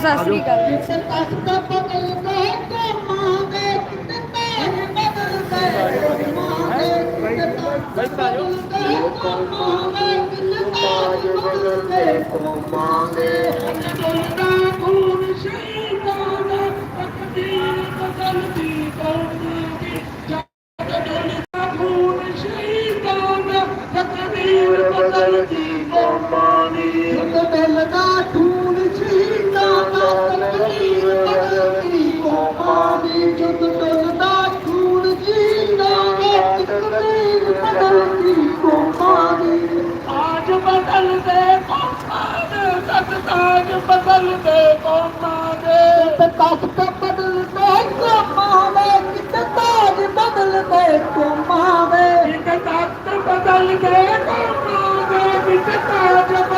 ਸਤਿ ਸ੍ਰੀ ਅਕਾਲ। ਬਦਲਦੀ ਕੌਮਾਨੀ ਦੇ ਸਤਤਾਜ ਬਦਲ ਦੇ ਕੌਮਾਂ ਦੇ ਤੇ ਤਖਤ ਬਦਲਦੇ ਕੌਮਾਂ ਕਿਤੇ ਤਾਜ ਬਦਲਦੇ ਕੌਮਾਂ ਵੇ ਇੱਕ ਤਖਤ ਬਦਲ ਦੇ ਕੌਮਾਂ ਦੇ ਵਿੱਚ ਤਾਜ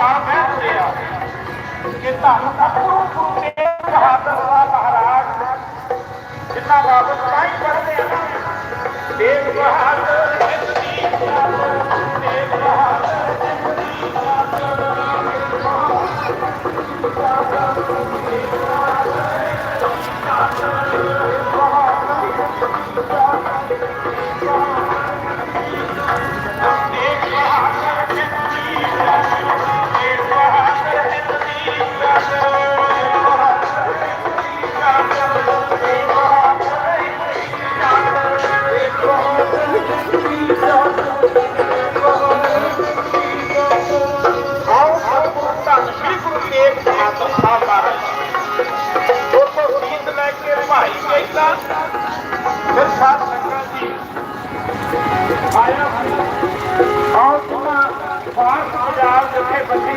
ਇਤਰਾ ਕੇ ਜਾਣ ਬੈਠਦੇ ਕਿ ਧੰਨ ਸਤਿਗੁਰੂ ਗੁਰੂ ਤੇਗ ਬਹਾਦਰ ਸਾਹਿਬ ਮਹਾਰਾਜ ਜਿਨ੍ਹਾਂ ਬਾਬਤ ਸਾਈ ਪੜ੍ਹਦੇ ਆ ਨਾ ਬਹਾਦਰ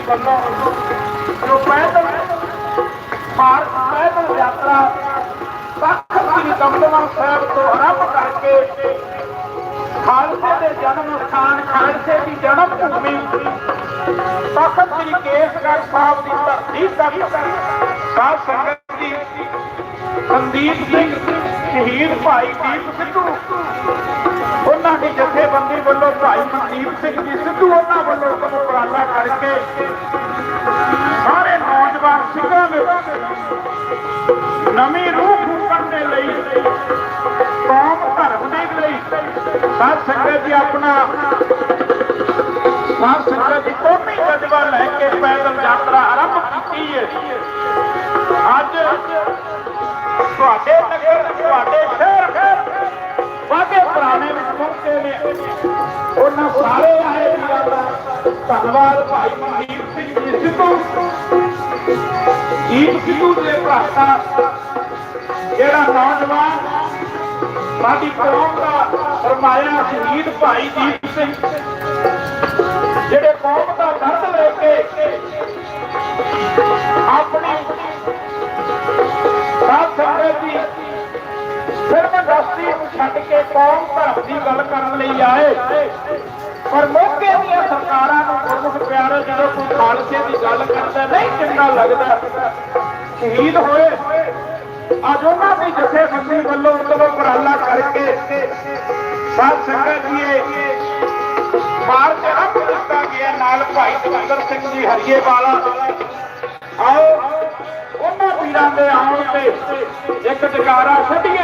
ਜਿੱਥੇ ਜੋ ਪੈਦਲ ਭਾਰਤ ਪੈਦਲ ਯਾਤਰਾ। ਤਖਤ ਸ੍ਰੀ ਦਮਦਮਾ ਸਾਹਿਬ ਤੋਂ ਆਰੰਭ ਕਰਕੇ ਖਾਲਸੇ ਦੇ ਜਨਮ ਸਥਾਨ, ਖਾਲਸੇ ਦੀ ਜਨਮ ਭੂਮੀ ਤਖਤ ਸ੍ਰੀ ਕੇਸਗੜ੍ਹ ਸਾਹਿਬ ਦੀ ਧਰਤੀ ਤੱਕ ਸਾਧ ਸੰਗਤ ਜੀ, ਸੰਦੀਪ ਸਿੰਘ ਸ਼ਹੀਦ ਭਾਈ ਦੀਪ ਸਿੱਧੂ। ਉਹਨਾਂ ਦੀ ਜਥੇਬੰਦੀ ਵੱਲੋਂ ਭਾਈ ਮਨਦੀਪ ਸਿੰਘ ਜੀ ਸਿੱਧੂ ਉਹਨਾਂ ਵੱਲੋਂ ਉਪਰਾਲਾ ਉਪਰਾਲਾ ਕਰਕੇ ਸਾਰੇ ਨੌਜਵਾਨ ਸਿੰਘਾਂ ਵਿੱਚ ਨਵੀਂ ਰੂਹ ਫੂਕਣ ਦੇ ਲਈ, ਕੌਮ ਧਰਮ ਦੇ ਲਈ ਸਾਧ ਸੰਗਤ ਜੀ ਆਪਣਾ ਸਾਧ ਸੰਗਤ ਜੀ ਕੌਮੀ ਜਜ਼ਬਾ ਲੈ ਕੇ ਪੈਦਲ ਯਾਤਰਾ ਆਰੰਭ ਕੀਤੀ ਹੈ ਅੱਜ ਤੁਹਾਡੇ ਨਗਰ, ਤੁਹਾਡੇ ਸ਼ਹਿਰ ਵਾਗੇ ਪੁਰਾਣੇ ਵਿੱਚ ਨੇ। ਉਹਨਾਂ ਸਾਰੇ ਆਏ ਵੀਰਾਂ ਦਾ ਧੰਨਵਾਦ ਭਾਈ ਮਨਦੀਪ ਸਿੰਘ ਜੀ ਸਿੱਧੂ। ਦੀਪ ਸਿੱਧੂ ਦੇ ਭਰਾਤਾ ਜਿਹੜਾ ਨੌਜਵਾਨ ਸਾਡੀ ਕੌਮ ਦਾ ਫਰਮਾਇਆ ਸ਼ਹੀਦ ਭਾਈ ਦੀਪ ਸਿੰਘ, ਜਿਹੜੇ ਕੌਮ ਛੱਡ ਕੇ ਕੌਮ ਧਰਮ ਦੀ ਗੱਲ ਕਰਨ ਲਈ ਆਏ। ਪਰ ਮੌਕੇ ਦੀਆਂ ਸਰਕਾਰਾਂ ਨੂੰ ਗੁਰਮੁਖ ਪਿਆਰੇ ਜਦੋਂ ਕੋਈ ਖਾਲਸੇ ਦੀ ਗੱਲ ਕਰਦਾ ਨਹੀਂ ਚੰਗਾ ਲੱਗਦਾ। ਸ਼ਹੀਦ ਹੋਏ। ਅੱਜ ਉਹਨਾਂ ਦੀ ਜਥੇਬੰਦੀ ਵੱਲੋਂ ਉਦੋਂ ਉਪਰਾਲਾ ਕਰਕੇ ਸਾਧ ਸੰਗਤ ਜੀ ਇਹ ਮਾਰਚ ਰੱਖ ਦਿੱਤਾ ਗਿਆ ਨਾਲ ਭਾਈ ਦਵਿੰਦਰ ਸਿੰਘ ਜੀ ਹਰੀਏ ਵਾਲਾ ਆਓ, ਉਹਨਾਂ ਵੀਰਾਂ ਦੇ ਆਉਣ ਤੇ ਇੱਕ ਜਗਾਰਾ ਛੱਡੀਏ।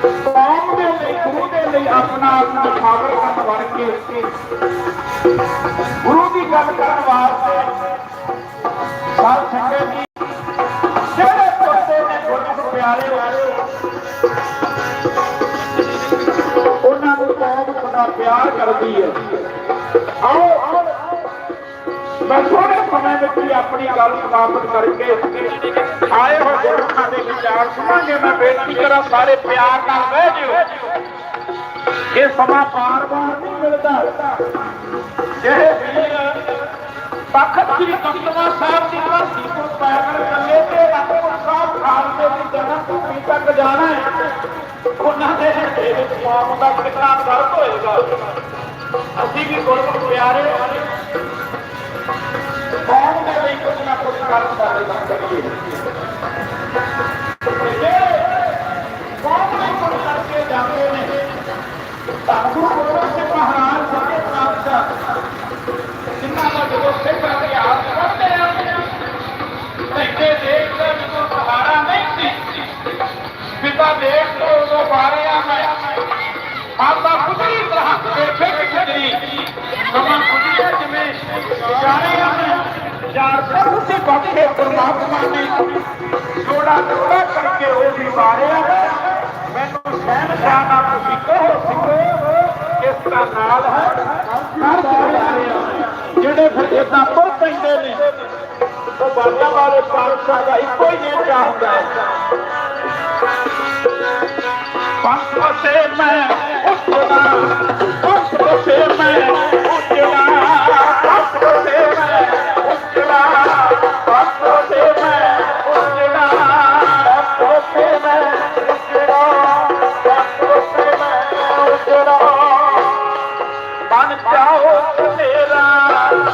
ਕੌਮ ਦੇ ਲਈ ਗੁਰੂ ਦੇ ਲਈ ਆਪਣਾ ਆਪ ਕਰਨ ਬਣ ਕੇ ਗੁਰੂ ਦੀ ਗੱਲ ਕਰਨ ਵਾਸਤੇ ਸਾਧ ਸੰਗਤ ਜੀ ਜਿਹੜੇ ਪੱਤੇ ਨੇ ਗੁਰੂ ਪਿਆਰੇ ਉਹਨਾਂ ਨੂੰ ਕੌਮ ਬੜਾ ਪਿਆਰ ਕਰਦੀ ਹੈ ਆਓ ਮੈਂ ਥੋੜੇ ਸਮੇਂ ਵਿੱਚ ਹੀ ਆਪਣੀ ਗੱਲ ਸਮਾਪਤ ਕਰਕੇ ਆਏ ਹੋਏ ਗੁਰਮਖਾਂ ਸੁਣਾਂਗੇ। ਮੈਂ ਬੇਨਤੀ ਕਰਾਂ ਸਾਰੇ ਪਿਆਰ ਨਾਲ ਬਹਿ ਜਿਓ। ਇਹ ਸਮਾਂ ਬਾਰ-ਬਾਰ ਨਹੀਂ ਮਿਲਦਾ। ਜਿਹੜੇ ਤਖਤ ਸ੍ਰੀ ਦਮਦਮਾ ਸਾਹਿਬ ਦੀ ਧਰਤੀ ਤੋਂ ਪੈਦਲ ਚੱਲੇ ਤੇ ਅਨੰਦਪੁਰ ਸਾਹਿਬ ਖਾਲਸੇ ਦੀ ਜਨਮ ਭੂਮੀ ਤੱਕ ਜਾਣਾ ਹੈ। ਉਹਨਾਂ ਦੇ ਹਿਰਦੇ ਦਾ ਕਿੰਨਾ ਦਰਦ ਹੋਏਗਾ। ਅਸੀਂ ਵੀ ਗੁਰਮੁਖ ਪਿਆਰੇ ਕੌਮ ਦੇ ਲਈ ਕੁਝ ਨਾ ਕੁਝ ਕਰਨ ਦਾ ਯਤਨ ਕਰੀਏ ਤੇ ਪਰਮਾਤਮਾ ਨੇ ਥੋੜਾ ਥੋੜਾ ਕਰਕੇ ਉਹ ਵੀ ਮੈਨੂੰ ਸਹਿਨ ਜਾਣਾ ਤੁਸੀਂ ਕਹੋ ਸਿੱਖੋ ਕਿਸ ਦਾ ਨਾਲ ਹੈ ਕਰ ਜਿਹੜੇ ਫਿਰ ਇਦਾਂ ਤੁਰ ਪੈਂਦੇ ਨੇ ਉਹ ਬਾਬਾ ਵਾਲੇ ਪਾਤਸ਼ਾਹ ਦਾ ਇੱਕੋ ਹੀ ਨੇਚਾ ਹੁੰਦਾ ਹੈ ਪੰਥ ਸੇ ਮੈਂ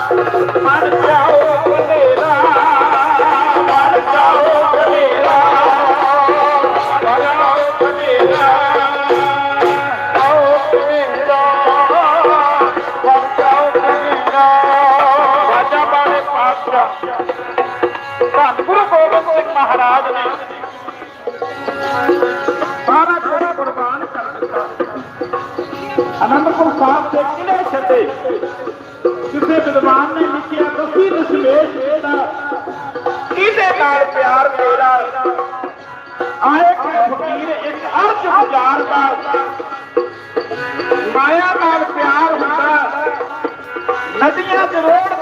ਮਨ ਜਾਓ ਮੇਰਾ ਮਨ ਜਾਓ ਮੇਰਾ ਜਾਓ ਮੇਰਾ ਆਓ ਮੇਰਾ ਮਨ ਜਾਓ ਮੇਰਾ ਰਾਜਾ ਬਾਣੇ ਕਿਸੇ ਵਿਦਵਾਨ ਨੇ ਲਿਖਿਆ ਤੁਸੀਂ ਦਸ਼ਮੇਸ਼ ਦਾ ਕਿਹਦੇ ਨਾਲ ਪਿਆਰ ਮੇਰਾ ਆਏ ਕਿ ਫਕੀਰ ਇੱਕ ਅਰਥ ਹਜ਼ਾਰ ਦਾ ਮਾਇਆ ਨਾਲ ਪਿਆਰ ਹੁੰਦਾ। ਨਦੀਆਂ ਚ ਰੋੜ